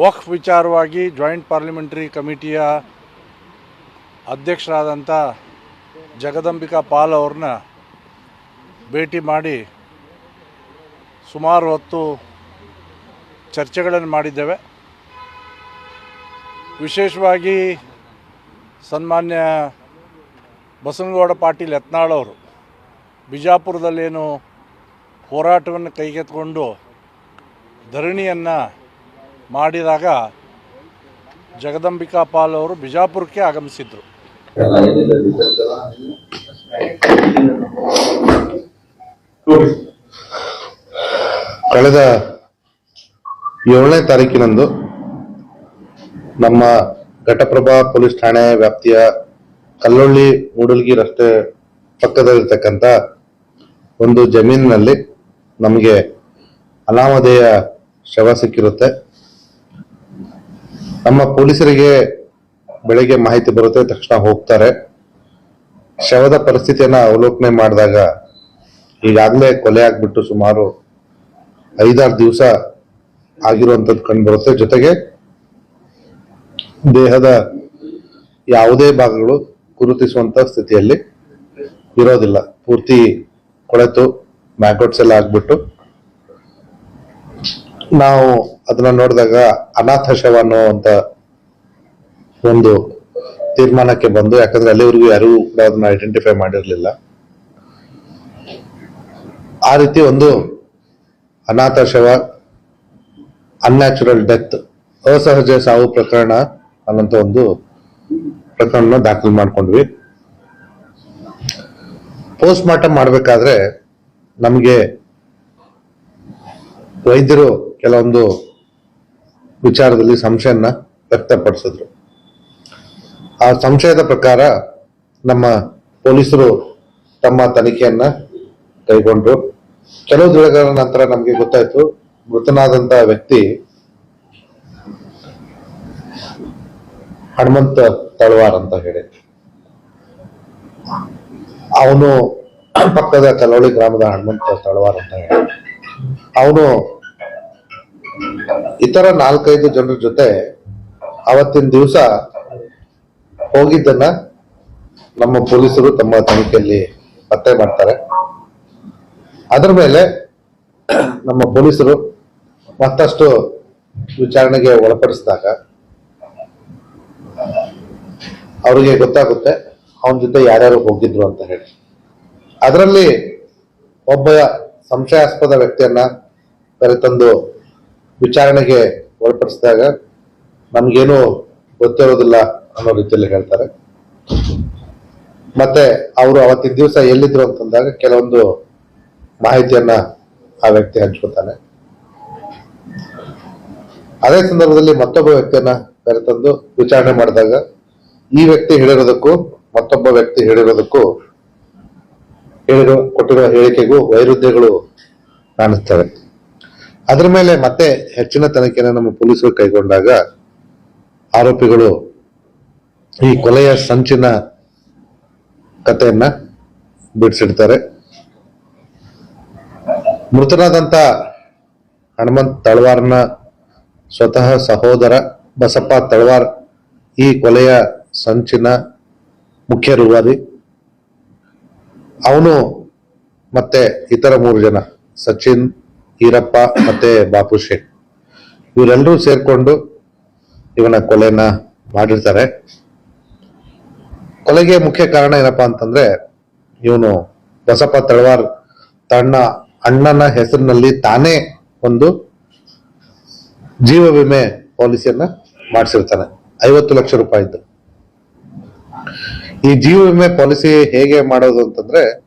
ವಕ್ಫ್ ವಿಚಾರವಾಗಿ joint parliamentary ಕಮಿಟಿಯ ಅಧ್ಯಕ್ಷರಾದಂಥ ಜಗದಂಬಿಕಾ ಪಾಲ್ ಅವ್ರನ್ನ ಭೇಟಿ ಮಾಡಿ ಸುಮಾರು ಹೊತ್ತು ಚರ್ಚೆಗಳನ್ನು ಮಾಡಿದ್ದೇವೆ. ವಿಶೇಷವಾಗಿ ಸನ್ಮಾನ್ಯ ಬಸವನಗೌಡ ಪಾಟೀಲ್ ಯತ್ನಾಳ್ ಅವರು ಬಿಜಾಪುರದಲ್ಲೇನು ಹೋರಾಟವನ್ನು ಕೈಗೆತ್ತಿಕೊಂಡು ಧರಣಿಯನ್ನು ಮಾಡಿದಾಗ ಜಗದಂಬಿಕಾ ಪಾಲ್ ಅವರು ಬಿಜಾಪುರಕ್ಕೆ ಆಗಮಿಸಿದ್ರು. ಕಳೆದ ಏಳನೇ ತಾರೀಕಿನಂದು ನಮ್ಮ ಘಟಪ್ರಭಾ ಪೊಲೀಸ್ ಠಾಣೆ ವ್ಯಾಪ್ತಿಯ ಕಲ್ಲೊಳ್ಳಿ ಮೂಡಲ್ಗಿ ರಸ್ತೆ ಪಕ್ಕದಲ್ಲಿರ್ತಕ್ಕಂಥ ಒಂದು ಜಮೀನಿನಲ್ಲಿ ನಮಗೆ ಅನಾಮಧೇಯ ಶವ ಸಿಕ್ಕಿರುತ್ತೆ. ನಮ್ಮ ಪೊಲೀಸರಿಗೆ ಬೆಳಗ್ಗೆ ಮಾಹಿತಿ ಬರುತ್ತೆ, ತಕ್ಷಣ ಹೋಗ್ತಾರೆ. ಶವದ ಪರಿಸ್ಥಿತಿಯನ್ನ ಅವಲೋಕನೆ ಮಾಡಿದಾಗ ಈಗಾಗಲೇ ಕೊಲೆ ಆಗ್ಬಿಟ್ಟು ಸುಮಾರು ಐದಾರು ದಿವಸ ಆಗಿರುವಂತದ್ದು ಕಂಡು ಬರುತ್ತೆ. ಜೊತೆಗೆ ದೇಹದ ಯಾವುದೇ ಭಾಗಗಳು ಗುರುತಿಸುವಂತ ಸ್ಥಿತಿಯಲ್ಲಿ ಇರೋದಿಲ್ಲ. ಪೂರ್ತಿ ಕೊಳೆತು ಮ್ಯಾಗೋಟ್ಸ್ ಎಲ್ಲ ಆಗ್ಬಿಟ್ಟು ನಾವು ಅದನ್ನ ನೋಡಿದಾಗ ಅನಾಥ ಶವ ಅನ್ನುವಂತ ಒಂದು ತೀರ್ಮಾನಕ್ಕೆ ಬಂದು, ಯಾಕಂದ್ರೆ ಅಲ್ಲಿವರೆಗೂ ಯಾರೂ ಕೂಡ ಅದನ್ನ ಐಡೆಂಟಿಫೈ ಮಾಡಿರಲಿಲ್ಲ. ಆ ರೀತಿ ಒಂದು ಅನಾಥ ಶವ ಅನ್ಯಾಚುರಲ್ ಡೆತ್ ಅಸಹಜ ಸಾವು ಪ್ರಕರಣ ಅನ್ನೋಂಥ ಒಂದು ಪ್ರಕರಣ ದಾಖಲು ಮಾಡ್ಕೊಂಡ್ವಿ. ಪೋಸ್ಟ್ ಮಾರ್ಟಮ್ ಮಾಡಬೇಕಾದ್ರೆ ನಮಗೆ ವೈದ್ಯರು ಕೆಲವೊಂದು ವಿಚಾರದಲ್ಲಿ ಸಂಶಯನ ವ್ಯಕ್ತಪಡಿಸಿದ್ರು. ಆ ಸಂಶಯದ ಪ್ರಕಾರ ನಮ್ಮ ಪೊಲೀಸರು ತಮ್ಮ ತನಿಖೆಯನ್ನ ಕೈಗೊಂಡ್ರು. ಕೆಲವು ದಿನಗಳ ನಂತರ ನಮಗೆ ಗೊತ್ತಾಯ್ತು, ಮೃತನಾದಂತ ವ್ಯಕ್ತಿ ಹನುಮಂತ ತಳವಾರ್ ಅಂತ ಹೇಳಿ ಅವನು ಪಕ್ಕದ ಕಲೋಳಿ ಗ್ರಾಮದ ಹನುಮಂತ ತಳವಾರ್ ಅಂತ ಹೇಳಿ ಅವನು ಇತರ ನಾಲ್ಕೈದು ಜನರ ಜೊತೆ ಅವತ್ತಿನ ದಿವಸ ಹೋಗಿದ್ದನ್ನ ನಮ್ಮ ಪೊಲೀಸರು ತಮ್ಮ ತನಿಖೆಯಲ್ಲಿ ಪತ್ತೆ ಮಾಡ್ತಾರೆ. ಅದರ ಮೇಲೆ ನಮ್ಮ ಪೊಲೀಸರು ಮತ್ತಷ್ಟು ವಿಚಾರಣೆಗೆ ಒಳಪಡಿಸಿದಾಗ ಅವರಿಗೆ ಗೊತ್ತಾಗುತ್ತೆ ಅವನ ಜೊತೆ ಯಾರ್ಯಾರು ಹೋಗಿದ್ರು ಅಂತ ಹೇಳಿ. ಅದರಲ್ಲಿ ಒಬ್ಬ ಸಂಶಯಾಸ್ಪದ ವ್ಯಕ್ತಿಯನ್ನ ಕರೆತಂದು ವಿಚಾರಣೆಗೆ ಒಳಪಡಿಸಿದಾಗ ನಮ್ಗೇನು ಗೊತ್ತಿರೋದಿಲ್ಲ ಅನ್ನೋ ರೀತಿಯಲ್ಲಿ ಹೇಳ್ತಾರೆ. ಮತ್ತೆ ಅವರು ಅವತ್ತಿನ ದಿವಸ ಎಲ್ಲಿದ್ರು ಅಂತಂದಾಗ ಕೆಲವೊಂದು ಮಾಹಿತಿಯನ್ನ ಆ ವ್ಯಕ್ತಿ ಹಂಚ್ಕೊತಾನೆ ಅದೇ ಸಂದರ್ಭದಲ್ಲಿ ಮತ್ತೊಬ್ಬ ವ್ಯಕ್ತಿಯನ್ನ ಕರೆತಂದು ವಿಚಾರಣೆ ಮಾಡಿದಾಗ ಈ ವ್ಯಕ್ತಿ ಹೇಳಿರೋದಕ್ಕೂ ಮತ್ತೊಬ್ಬ ವ್ಯಕ್ತಿ ಹೇಳಿರೋದಕ್ಕೂ ಹೇಳಿರೋ ಕೊಟ್ಟಿರೋ ಹೇಳಿಕೆಗೂ ವೈರುಧ್ಯಗಳು ಕಾಣಿಸ್ತವೆ. ಅದರ ಮೇಲೆ ಮತ್ತೆ ಹೆಚ್ಚಿನ ತನಿಖೆನ ನಮ್ಮ ಪೊಲೀಸರು ಕೈಗೊಂಡಾಗ ಆರೋಪಿಗಳು ಈ ಕೊಲೆಯ ಸಂಚಿನ ಕಥೆಯನ್ನ ಬಿಡಿಸಿಡ್ತಾರೆ. ಮೃತನಾದಂತ ಹನುಮಂತ್ ತಳವಾರ್ನ ಸ್ವತಃ ಸಹೋದರ ಬಸಪ್ಪ ತಳವಾರ್ ಈ ಕೊಲೆಯ ಸಂಚಿನ ಮುಖ್ಯ ರೂವಾರಿ ಅವನು ಮತ್ತೆ ಇತರ ಮೂರು ಜನ, ಸಚಿನ್ ಈರಪ್ಪ ಮತ್ತೆ ಬಾಪು ಶೇಖ್ ಇವರೆಲ್ಲರೂ ಸೇರ್ಕೊಂಡು ಇವನ ಕೊಲೆನ ಮಾಡಿರ್ತಾರೆ. ಕೊಲೆಗೆ ಮುಖ್ಯ ಕಾರಣ ಏನಪ್ಪಾ ಅಂತಂದ್ರೆ ಇವನು ಬಸಪ್ಪ ತಳವಾರ್ ತನ್ನ ಅಣ್ಣನ ಹೆಸರಿನಲ್ಲಿ ತಾನೇ ಒಂದು ಜೀವ ವಿಮೆ ಪಾಲಿಸಿಯನ್ನ ಮಾಡಿಸಿರ್ತಾನೆ. ಐವತ್ತು ಲಕ್ಷ ರೂಪಾಯಿದ್ದು. ಈ ಜೀವ ವಿಮೆ ಪಾಲಿಸಿ ಹೇಗೆ ಮಾಡೋದು ಅಂತಂದ್ರೆ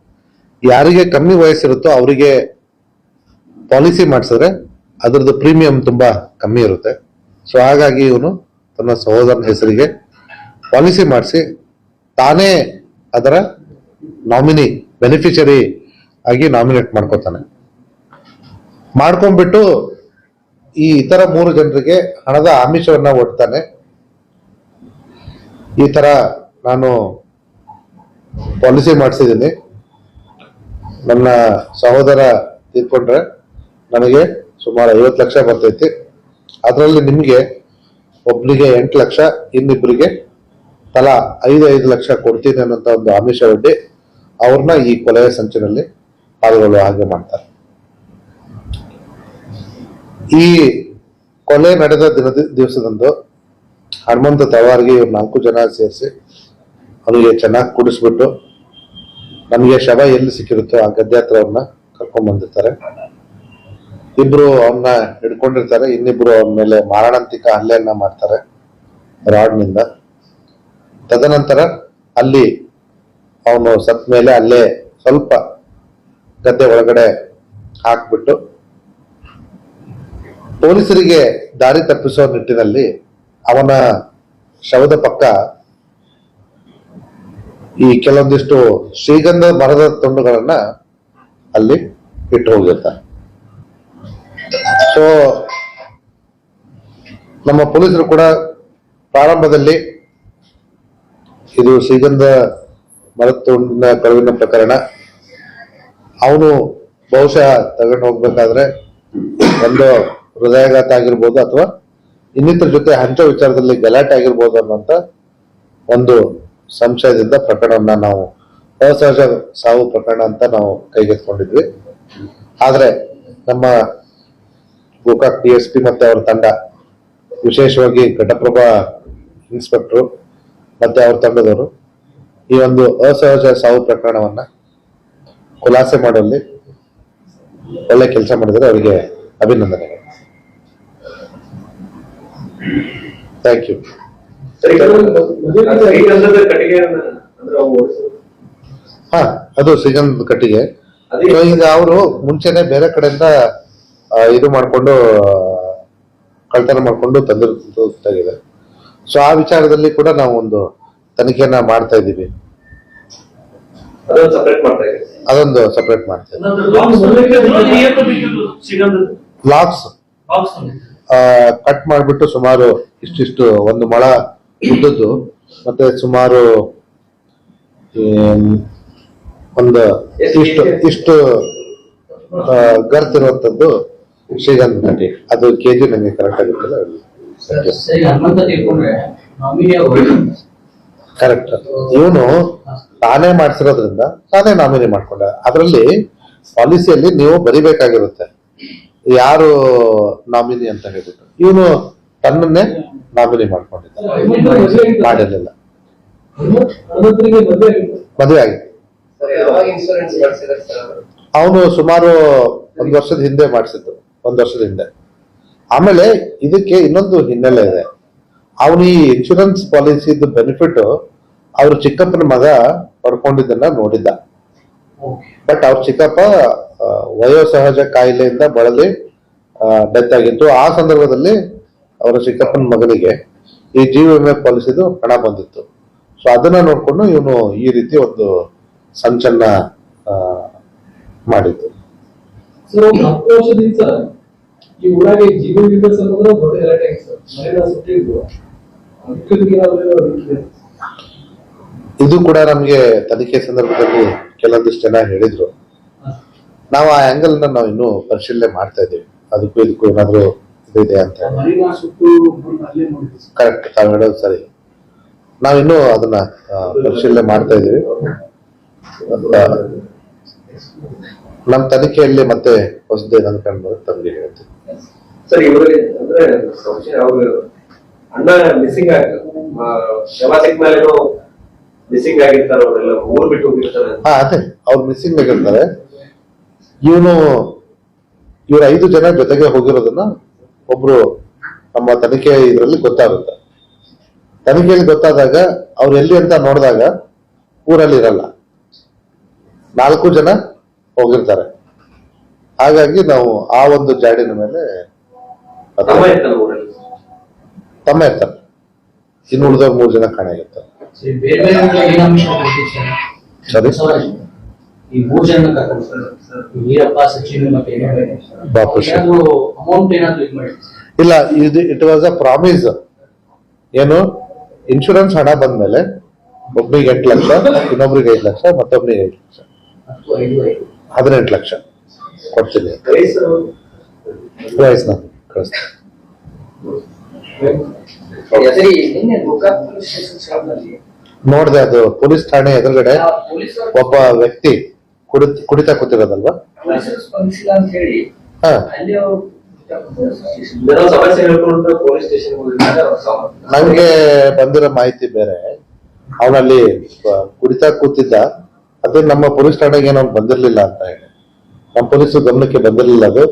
ಯಾರಿಗೆ ಕಮ್ಮಿ ವಯಸ್ಸಿರುತ್ತೋ ಅವರಿಗೆ ಪಾಲಿಸಿ ಮಾಡಿಸಿದ್ರೆ ಅದರದ್ದು ಪ್ರೀಮಿಯಂ ತುಂಬಾ ಕಮ್ಮಿ ಇರುತ್ತೆ. ಸೊ ಹಾಗಾಗಿ ಇವನು ತನ್ನ ಸಹೋದರನ ಹೆಸರಿಗೆ ಪಾಲಿಸಿ ಮಾಡಿಸಿ ತಾನೇ ಅದರ ನಾಮಿನಿ ಬೆನಿಫಿಷರಿ ಆಗಿ ನಾಮಿನೇಟ್ ಮಾಡ್ಕೋತಾನೆ. ಮಾಡ್ಕೊಂಡ್ಬಿಟ್ಟು ಈ ಇತರ ಮೂರು ಜನರಿಗೆ ಹಣದ ಆಮಿಷವನ್ನ ಒಡ್ತಾನೆ. ಈ ತರ ನಾನು ಪಾಲಿಸಿ ಮಾಡಿಸಿದ್ದೀನಿ. ನನ್ನ ಸಹೋದರ ತೀರ್ಕೊಂಡ್ರೆ ನನಗೆ ಸುಮಾರು ಐವತ್ತು ಲಕ್ಷ ಬರ್ತೈತಿ. ಅದರಲ್ಲಿ ನಿಮಗೆ ಒಬ್ಬರಿಗೆ ಎಂಟು ಲಕ್ಷ ಇನ್ನಿಬ್ಬರಿಗೆ ತಲಾ ಐದು ಐದು ಲಕ್ಷ ಕೊಡ್ತೀನಿ ಅನ್ನೋಂಥ ಒಂದು ಆಮಿಷ ಒಡ್ಡಿ ಅವ್ರನ್ನ ಈ ಕೊಲೆಯ ಸಂಚಿನಲ್ಲಿ ಪಾಲ್ಗೊಳ್ಳುವ ಹಾಗೆ ಮಾಡ್ತಾರೆ. ಈ ಕೊಲೆ ನಡೆದ ದಿನದ ದಿವಸದಂದು ಹನುಮಂತ ತವಾರಿಗೆ ಇವ್ರು ನಾಲ್ಕು ಜನ ಸೇರಿಸಿ ಅವನಿಗೆ ಚೆನ್ನಾಗಿ ಕುಡಿಸ್ಬಿಟ್ಟು ನಮಗೆ ಶವ ಎಲ್ಲಿ ಸಿಕ್ಕಿರುತ್ತೋ ಆ ಗದ್ದೆ ಹತ್ರ ಕರ್ಕೊಂಡ್ ಬಂದಿರ್ತಾರೆ. ಇಬ್ರು ಅವನ್ನ ಹಿಡ್ಕೊಂಡಿರ್ತಾರೆ, ಇನ್ನಿಬ್ರು ಅವನ ಮೇಲೆ ಮಾರಣಾಂತಿಕ ಹಲ್ಲೆಯನ್ನ ಮಾಡ್ತಾರೆ, ರಾಡ್ನಿಂದ. ತದನಂತರ ಅಲ್ಲಿ ಅವನು ಸತ್ ಮೇಲೆ ಅಲ್ಲೇ ಸ್ವಲ್ಪ ಗದ್ದೆ ಒಳಗಡೆ ಹಾಕ್ಬಿಟ್ಟು ಪೊಲೀಸರಿಗೆ ದಾರಿ ತಪ್ಪಿಸುವ ನಿಟ್ಟಿನಲ್ಲಿ ಅವನ ಶವದ ಪಕ್ಕ ಈ ಕೆಲವೊಂದಿಷ್ಟು ಶ್ರೀಗಂಧ ಮರದ ತುಂಡುಗಳನ್ನ ಅಲ್ಲಿ ಇಟ್ಟು ಹೋಗಿರ್ತಾರೆ ಸೊ ನಮ್ಮ ಪೊಲೀಸರು ಕೂಡ ಪ್ರಾರಂಭದಲ್ಲಿ ಇದು ಶ್ರೀಗಂಧ ಮರದ ತುಂಡಿನ ಕಳುವಿನ ಪ್ರಕರಣ. ಅವನು ಬಹುಶಃ ತಗೊಂಡು ಹೋಗ್ಬೇಕಾದ್ರೆ ಒಂದು ಹೃದಯಾಘಾತ ಆಗಿರ್ಬೋದು ಅಥವಾ ಇನ್ನಿತರ ಜೊತೆ ಹಂಚೋ ವಿಚಾರದಲ್ಲಿ ಗಲಾಟೆ ಆಗಿರ್ಬೋದು ಅನ್ನೋಂತ ಒಂದು ಸಂಶಯದಿಂದ ಪ್ರಕರಣವನ್ನ ನಾವು ಅಸಹಜ ಸಾವು ಪ್ರಕರಣ ಅಂತ ನಾವು ಕೈಗೆತ್ಕೊಂಡಿದ್ವಿ ಆದ್ರೆ ನಮ್ಮ ಗೋಕಾಕ್ ಡಿ ಎಸ್ ಪಿ ಮತ್ತೆ ಅವರ ತಂಡ ವಿಶೇಷವಾಗಿ ಘಟಪ್ರಭಾ ಇನ್ಸ್ಪೆಕ್ಟರ್ ಮತ್ತೆ ಅವ್ರ ತಂಡದವರು ಈ ಒಂದು ಅಸಹಜ ಸಾವು ಪ್ರಕರಣವನ್ನ ಖುಲಾಸೆ ಮಾಡುವಲ್ಲಿ ಒಳ್ಳೆ ಕೆಲಸ ಮಾಡಿದರೆ ಅವರಿಗೆ ಅಭಿನಂದನೆಗಳು. Thank you. ಹಾ ಅದು ಶ್ರೀಗಂಧ ಕಟ್ಟಿಗೆ. ಈಗ ಅವರು ಮುಂಚೆನೆ ಬೇರೆ ಕಡೆಯಿಂದ ಇದು ಮಾಡ್ಕೊಂಡು ಕಳ್ತನ ಮಾಡ್ಕೊಂಡು ತಂದಿರ್ತಾಗಿದೆ ಸೊ ಆ ವಿಚಾರದಲ್ಲಿ ಕೂಡ ನಾವು ಒಂದು ತನಿಖೆಯನ್ನ ಮಾಡ್ತಾ ಇದ್ದೀವಿ. ಅದನ್ನ ಸಪರೇಟ್ ಮಾಡ್ತಾ ಇದ್ದೀವಿ. ಅದೊಂದು ಸಪರೇಟ್ ಮಾಡ್ತೇವೆ ಲಾಕ್ಸ್ ಕಟ್ ಮಾಡಿಬಿಟ್ಟು ಸುಮಾರು ಇಷ್ಟಿಷ್ಟು ಒಂದು ಮೊಳ ಉದ್ದದ್ದು. ಮತ್ತೆ ಸುಮಾರು ಒಂದು ಇಷ್ಟು ಇಷ್ಟು ಗರ್ತಿರುವಂತದ್ದು ಶ್ರೀಗಂಧ. ನಟಿ ಅದು ಕೆಜಿ ನನಗೆ ಕರೆಕ್ಟ್ ಆಗುತ್ತಲ್ಲ ಕರೆಕ್ಟ್ ಇವನು ತಾನೇ ಮಾಡಿಸಿರೋದ್ರಿಂದ ತಾನೇ ನಾಮಿನಿ ಮಾಡ್ಕೊಂಡ. ಅದರಲ್ಲಿ ಪಾಲಿಸಿಯಲ್ಲಿ ನೀವು ಬರಿಬೇಕಾಗಿರುತ್ತೆ. ಯಾರು ನಾಮಿನಿ ಅಂತ ಹೇಳ್ಬಿಟ್ಟು. ಇವನು ತನ್ನನ್ನೇ ನಾಮಿನಿ ಮಾಡ್ಕೊಂಡಿದ್ದ. ಮಾಡಿರ್ಲಿಲ್ಲ. ಮದುವೆ ಆಗಿತ್ತು ಅವನು ಸುಮಾರು ಒಂದ್ ವರ್ಷದ ಹಿಂದೆ ಮಾಡಿಸಿದ್ದು. ಒಂದ್ ವರ್ಷದ ಹಿಂದೆ. ಆಮೇಲೆ ಇದಕ್ಕೆ ಇನ್ನೊಂದು ಹಿನ್ನೆಲೆ ಇದೆ. ಅವನು ಈ ಇನ್ಶೂರೆನ್ಸ್ ಪಾಲಿಸಿದು ಬೆನಿಫಿಟ್ ಅವ್ರ ಚಿಕ್ಕಪ್ಪನ ಮಗ ಪಡ್ಕೊಂಡಿದ್ದನ್ನ ನೋಡಿದ್ದ. ಬಟ್ ಅವ್ರ ಚಿಕ್ಕಪ್ಪ ವಯೋಸಹಜ ಕಾಯಿಲೆಯಿಂದ ಬಳಲಿ ಡೆತ್ ಆಗಿತ್ತು ಆ ಸಂದರ್ಭದಲ್ಲಿ ಅವರ ಚಿಕ್ಕಪ್ಪನ ಮಗನಿಗೆ ಈ ಜೀವ ವಿಮೆ ಪಾಲಿಸಿದು ಹಣ ಬಂದಿತ್ತು. ಸೊ ಅದನ್ನ ನೋಡ್ಕೊಂಡು ಇವನು ಈ ರೀತಿ ಒಂದು ಸಂಚನ್ನ ಆ, ಮಾಡಿದ್ದು. ಈ ಊರಾಗೆ ಜೀವ ವಿಮೆ ಸಂಬಂಧ ದೊಡ್ಡ ಗಲಾಟೆ ಸರ್. ಮನೆಯ ಏನಾದ್ರು ಇದೆ? ಕೂಡ ನಮ್ಗೆ ತನಿಖೆ ಸಂದರ್ಭದಲ್ಲಿ ಕೆಲವೊಂದಿಷ್ಟು ಜನ ಹೇಳಿದ್ರು. ನಾವು ಆ ಆಂಗಲ್ನ ನಾವು ಇನ್ನು ಪರಿಶೀಲನೆ ಮಾಡ್ತಾ ಇದ್ದೀವಿ. ಅದಕ್ಕೂ ಇದಕ್ಕೂ ಏನಾದ್ರು ಇದೆ ಅಂತ ಕರೆಕ್ಟ್ ತಾವು ಹೇಳೋದು ಸರಿ. ನಾವಿನ್ನೂ ಅದನ್ನ ಪರಿಶೀಲನೆ ಮಾಡ್ತಾ ಇದ್ದೀವಿ. ನಮ್ಮ ತನಿಖೆಯಲ್ಲಿ ಮತ್ತೆ ಹೊಸದೇನು ಕಂಡು ತಮಗೆ ಹೇಳ್ತೀವಿ ಸರ್ ಇವರಿಗೆ ಅಂದ್ರೆ ಸಂಶಯ ಅವರು ಅಣ್ಣ ಮಿಸ್ಸಿಂಗ್ ಆಗಿ ಶವ ಸಿಕ್ಕ ಮೇಲೆ ಮಿಸ್ಸಿಂಗ್ ಆಗಿರ್ತಾರೆ ಅವರೆಲ್ಲ ಊರ್ ಬಿಟ್ಟು ಹೋಗಿರ್ತಾರೆ. ಹಾ ಅದೇ. ಅವ್ರು ಮಿಸ್ಸಿಂಗ್ ಆಗಿರ್ತಾರೆ. ಇವನು ಇವ್ರ ಐದು ಜನ ಜೊತೆಗೆ ಹೋಗಿರೋದನ್ನ ಒಬ್ರು ನಮ್ಮ ತನಿಖೆ ಇದರಲ್ಲಿ ಗೊತ್ತಾಗುತ್ತೆ. ತನಿಖೆಯಲ್ಲಿ ಗೊತ್ತಾದಾಗ ಅವ್ರು ಎಲ್ಲಿ ಅಂತ ನೋಡಿದಾಗ ಊರಲ್ಲಿ ಇರಲ್ಲ. ನಾಲ್ಕು ಜನ ಹೋಗಿರ್ತಾರೆ. ಹಾಗಾಗಿ ನಾವು ಆ ಒಂದು ಜಾಡಿನ ಮೇಲೆ ತಮ್ಮ ಇರ್ತಾರೆ ಇನ್ನು ಉಳಿದವ್ರ ಮೂರು ಜನ ಕಾಣಾಗಿರ್ತಾರೆ ಸರಿ, ಈ ಮೂರ್ ಜನ ವೀರಪ್ಪ ಸಚಿನ್ ಇಲ್ಲ ಇದು ಇಟ್ ವಾಸ್ ಅ ಪ್ರಾಮಿಸ್ ಏನು? ಇನ್ಶೂರೆನ್ಸ್ ಹಣ ಬಂದ್ಮೇಲೆ ಒಬ್ರಿಗೆ ಎಂಟು ಲಕ್ಷ ಇನ್ನೊಬ್ರಿಗೆ ಐದು ಲಕ್ಷ ಮತ್ತೊಬ್ಬರಿಗೆ ಐದು ಲಕ್ಷ. ಹದಿನೆಂಟು ಲಕ್ಷ. ಕೊಡ್ತೀನಿ. ವಯಸ್ಸನ್ನ ಕಳಿಸ್ತೀನಿ ನೋಡ್ದೆ ಅದು ಪೊಲೀಸ್ ಠಾಣೆ ಎದುರುಗಡೆ ಒಬ್ಬ ವ್ಯಕ್ತಿ ಕುಡಿ ಕುಡಿತಾ ಕೂತಿರೋದಲ್ವಾ? ನಂಗೆ ಬಂದಿರೋ ಮಾಹಿತಿ ಬೇರೆ. ಅವನಲ್ಲಿ ಕುಡಿತಾ ಕೂತಿದ್ದ. ಅದೇ ನಮ್ಮ ಪೊಲೀಸ್ ಠಾಣೆಗೆ ಏನೋ ಬಂದಿರ್ಲಿಲ್ಲ ಅಂತ ಹೇಳಿ. ನಮ್ಮ ಪೊಲೀಸ್ ಗಮನಕ್ಕೆ ಬಂದಿರಲಿಲ್ಲ ಅದು.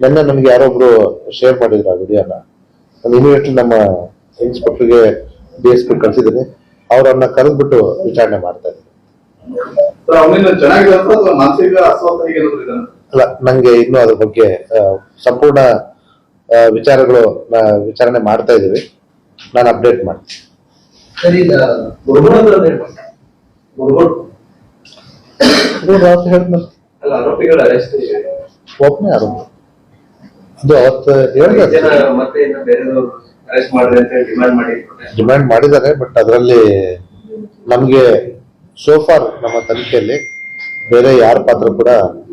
ನಿನ್ನೆ ನನಗೆ ಯಾರೊಬ್ರು ಶೇರ್ ಮಾಡಿದ್ರು ಆ ವಿಡಿಯೋನ. ನಾನು ಇಮಿಡಿಯೇಟ್ಲಿ ನಮ್ಮ ಇನ್ಸ್ಪೆಕ್ಟರ್ಗೆ ಡಿ ಎಸ್ ಪಿ ಕಳ್ಸಿದ್ದೀನಿ. ಅವ್ರನ್ನ ಕರೆದ್ಬಿಟ್ಟು ವಿಚಾರಣೆ ಮಾಡ್ತಾ ಇದ್ದೀನಿ. ಅಲ್ಲ ನಂಗೆ ಇನ್ನೂ ಅದ್ರ ಬಗ್ಗೆ ಸಂಪೂರ್ಣ ವಿಚಾರಗಳು ನಾ ವಿಚಾರಣೆ ಮಾಡ್ತಾ ಇದೀವಿ ನಾನು ಅಪ್ಡೇಟ್ ಮಾಡ್ತೀನಿ. ಸರಿ ಆರೋಪಿಗಳ ಅರೆಸ್ಟ್ ಒಬ್ಬನೇ ಆರೋಪ. ಅದು ಅವತ್ತು ಹೇಳಿದೆ ಮತ್ತೆ ಇನ್ನ ಬೇರೆದವ್ರು ಅರೆಸ್ಟ್ ಮಾಡಿದೆ ಅಂತ ಡಿಮ್ಯಾಂಡ್ ಮಾಡಿ ಡಿಮ್ಯಾಂಡ್ ಮಾಡಿದ್ದಾರೆ ಬಟ್ ಅದರಲ್ಲಿ ನಮಗೆ ಸೋಫಾರ್ ನಮ್ಮ ತನಿಖೆಯಲ್ಲಿ ಬೇರೆ ಯಾರ ಪಾತ್ರ ಕೂಡ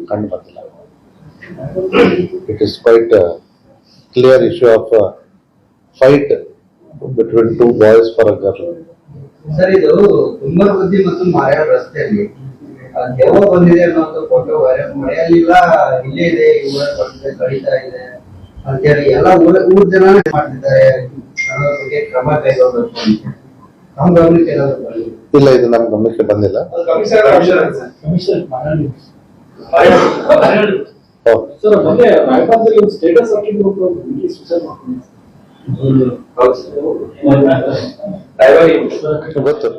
ಕಂಡು ಬಂದಿಲ್ಲ it is quite clear issue of fight between two boys for a girl sir ಇದು ಕುಂಬರ್ಬುದ್ದಿ ಮತ್ತು ಮಾಯಾ ರಸ್ತೆಯಲ್ಲಿ ದೆವ್ವ ಬಂದಿದೆ ಅನ್ನೋ ಫೋಟೋ ಮಳೆಯಲ್ಲಿಲ್ಲ ಇಲ್ಲೇ ಇದೆ ಊರ ಬಂದಿದೆ ಕಳೀತಾ ಇದೆ ಅಂತೇಳಿ ಎಲ್ಲ ಊರ ಊರ್ ಜನ ಮಾಡ್ತಿದ್ದಾರೆ. ಅನ್ನೋದ್ರ ಬಗ್ಗೆ ಕ್ರಮ ಕೈಗೊಳ್ಬೇಕು ಅಂತ. ನಮ್ ಗಮನಕ್ಕೆ ಏನಾದ್ರು ಇಲ್ಲ ಇದು ನಮ್ಮ ಗಮನಕ್ಕೆ ಬಂದಿಲ್ಲ. ಸರ್. ಮೊನ್ನೆ ಒಂದು ಸ್ಟೇಟಸ್ ಹಾಕಿದ್ರು ಸೂಸೈಡ್ ಗೊತ್ತು.